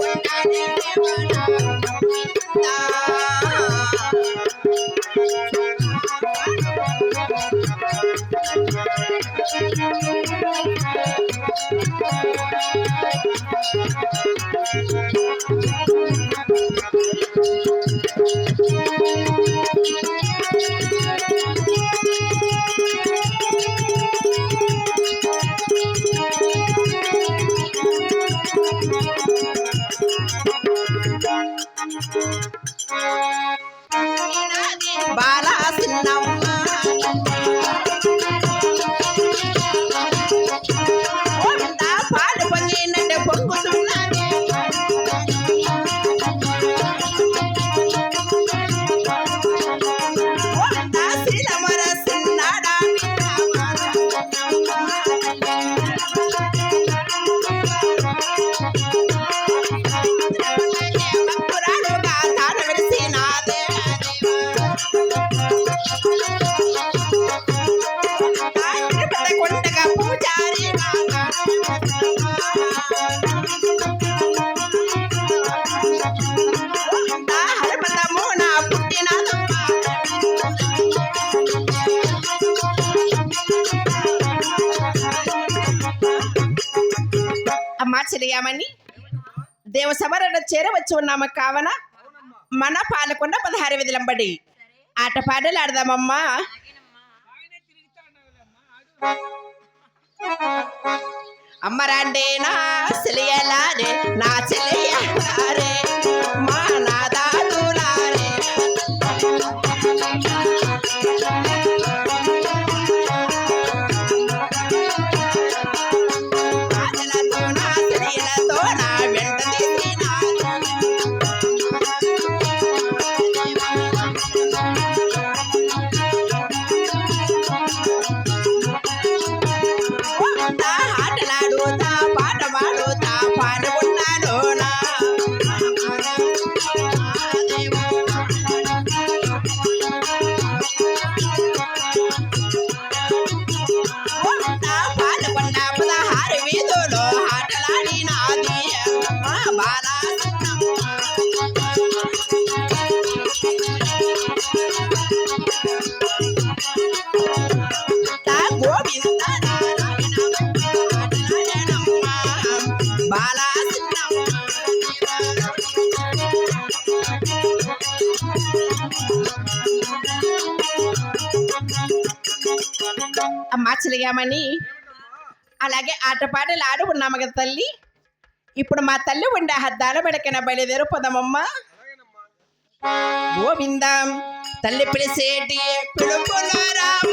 Thank you. అమ్మా చెలియామని దేవసభరణ చేరవచ్చు ఉన్నామ. కావన మన పాలకొండ పదహారు విధులంబడి ఆట పాటలు ఆడదామమ్మా. అమ్మరాండే నా చెలియలారే నా చెలియలారే. అమ్మా చిలిగామని అలాగే ఆటపాటలు ఆడు ఉన్నాము కదా తల్లి. ఇప్పుడు మా తల్లి ఉండే హద్దాల బెడకన బయలుదేరు పోదామమ్మా గోవిందం తల్లి పిలిసేటి పిలుపుల రామ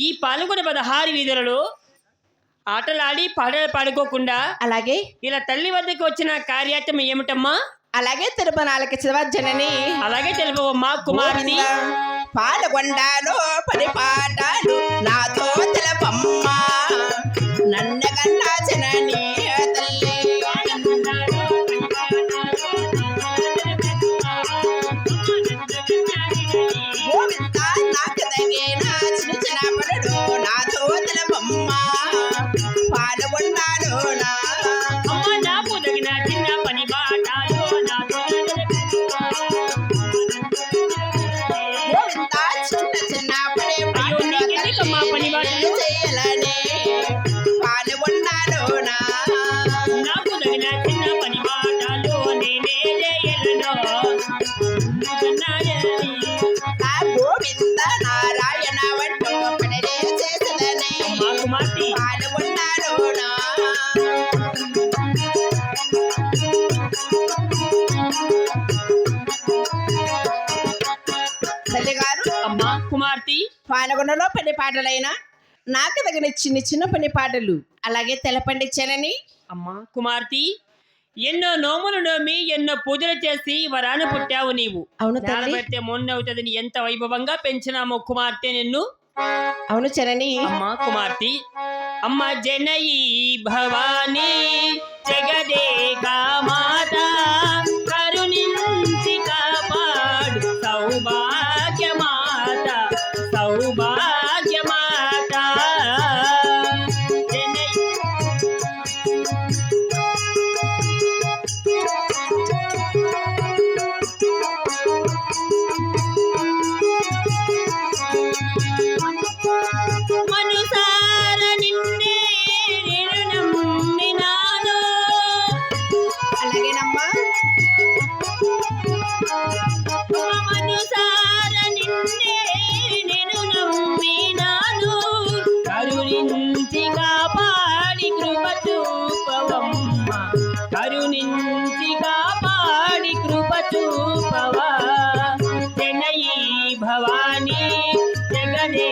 ఈ పాల్గొన పదహారు వీధులలో ఆటలాడి పాటలు పాడుకోకుండా అలాగే ఇలా తల్లి వద్దకు వచ్చిన కార్యాచం ఏమిటమ్మా? అలాగే తిరుమలాలకి జనని అలాగే తెలుపవమ్మా కుమార్తె పాల్గొండాలో పని పాటాలు నాతో తెలపమ్మ. నన్నగన్నా జనని పాటలు? చేయాలని పాల్గొండాలో నా. నాకు తగిన చిన్న పని బాటాలో నేనే చేయలను నాయని. ఆ గోవింద నారాయణ వంటూ పనిరే చేసదని. అమ్మా కుమార్తె పాల్గొన్నాను నా. తల్లిగారు అమ్మా కుమార్తె. పాల్గొనలో పని పాటలైన. నాకు తగిన చిన్న చిన్న పని పాటలు. అలాగే తెలపండి చెనని అమ్మా కుమార్తె ఎన్నో నోములు నోమి ఎన్నో పూజలు చేసి వరాన పుట్టావు నీవు. అవును తల్లి. పెడితే మొన్న అవుతుందని ఎంత వైభవంగా పెంచినామో కుమార్తె నిన్ను. అవును చరణి. అమ్మా కుమార్తె అమ్మ జనయి భవానీ జగదేక మాత. భవానీ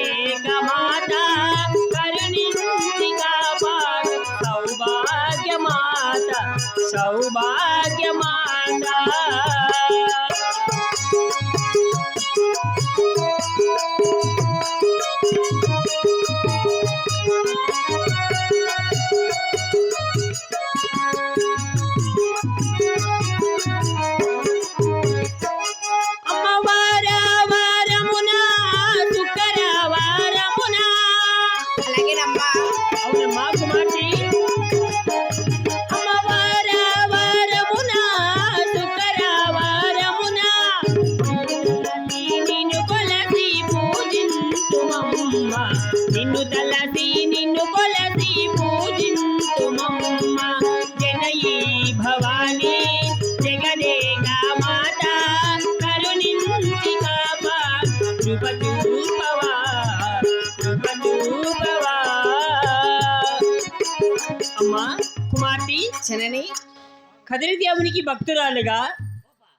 కదిరి దేవునికి భక్తురాలుగా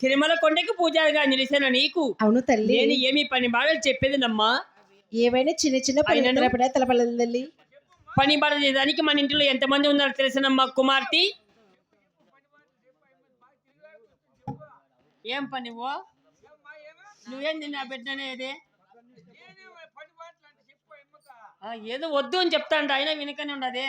తిరుమల కొండకి పూజారిగా నిలిచిన నీకు అవును తల్లి. నేను ఏమి పని బాధలు చెప్పేది నమ్మా ఏవైనా చిన్న చిన్న పని తెలపలేదు తల్లి? పని బాధ చేయడానికి మన ఇంట్లో ఎంతమంది ఉన్నారో తెలిసినమ్మా కుమార్తె? ఏం పని ఓ? నువ్వేం తిన్నా పెట్టనేది ఆ, ఏదో వద్దు అని చెప్తాండ అయినా వినకనే ఉండదే?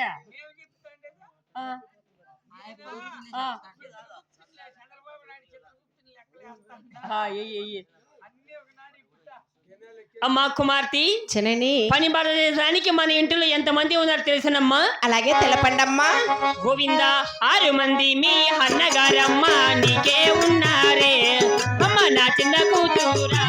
అమ్మా కుమార్తె. చనని పని పడడానికి మన ఇంటిలో ఎంతమంది ఉన్నారు తెలుసునమ్మా? అలాగే తెలపండమ్మా. గోవింద ఆరు మంది మీ అన్నగారమ్మ నీకే ఉన్నారే. అమ్మ నా చిన్న కూతురా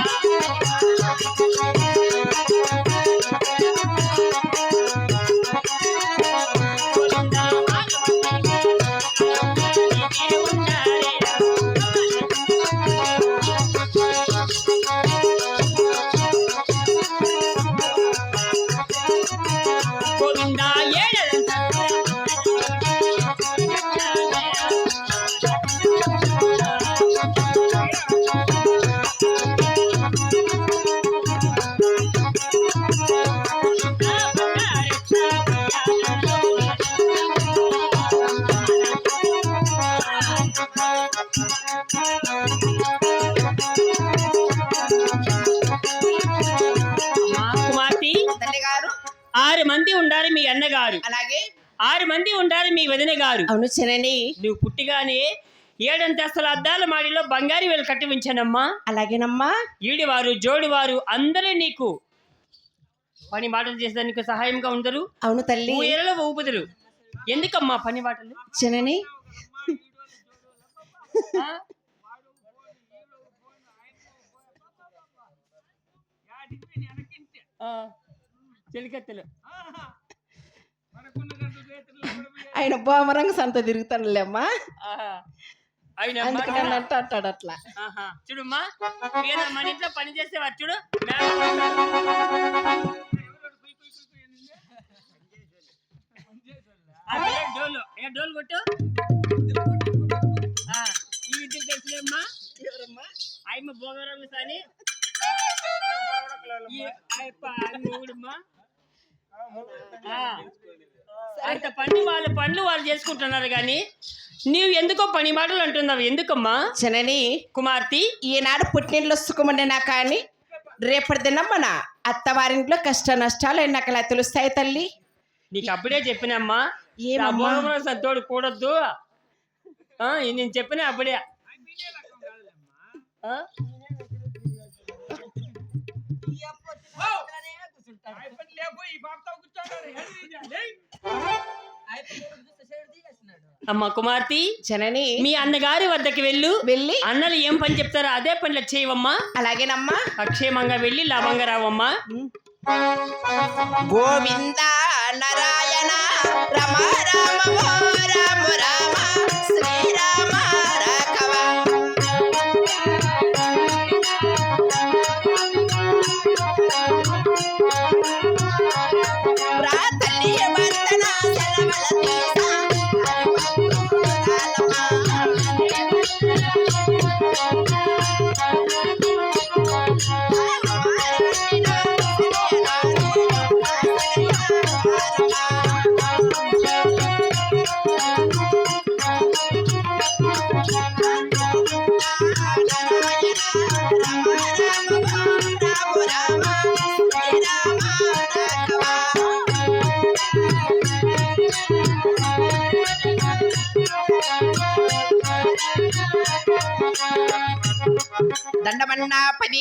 ఆరు మంది ఉండాలి మీ వదిన గారు. అవును చిరణి నువ్వు పుట్టిగానే ఏడంతస్తుల అద్దాల మాడిలో బంగారు వేలు కట్టి ఉంచానమ్మా. అలాగేనమ్మా. ఈడివారు జోడివారు అందరూ నీకు పని మాటలు చేసేదానికి సహాయంగా ఉండరు అవును తల్లి. ఊయలలో ఊపుదురు. ఎందుకమ్మా పని మాటలు? చిరణి చెలికత్తెలు. ఆయన బోమరంగ సంత తిరుగుతానులే అమ్మా ఆహా. ఆయన అందుకని అంటాడు అట్లా. చూడమ్మా మన ఇంట్లో పని చూడు ఆ పిల్ల డోలు ఏ డోలు కొట్టు? ఆ, ఈ ఇద్దరు తెలుసులేమ్మా ఆయమ్మ సాని. ఊడమ్మా అంత పని వాళ్ళు పనులు వాళ్ళు చేసుకుంటున్నారు కానీ నీవు ఎందుకో పని మాటలు అంటున్నావు? ఎందుకమ్మా? చిరణి కుమార్తె. ఈనాడు పుట్టినింట్లో సుఖముండినా కానీ రేపటి దినం మన అత్తవారింట్లో కష్ట నష్టాలు ఎన్నకలా తెలుస్తాయి తల్లి? నీకు అప్పుడే చెప్పినమ్మా? సంతోడు కూడొద్దు. నేను చెప్పిన అప్పుడే. ఆ? అమ్మ కుమార్తె జనని మీ అన్నగారి వద్దకు వెళ్ళు. వెళ్ళి అన్నలు ఏం పని చెప్తారో అదే పనులు చేయవమ్మా. అలాగేనమ్మా. అక్షేమంగా వెళ్ళి లాభంగా రావమ్మా. గోవింద నారాయణ రమ రామ దండమన్నా పది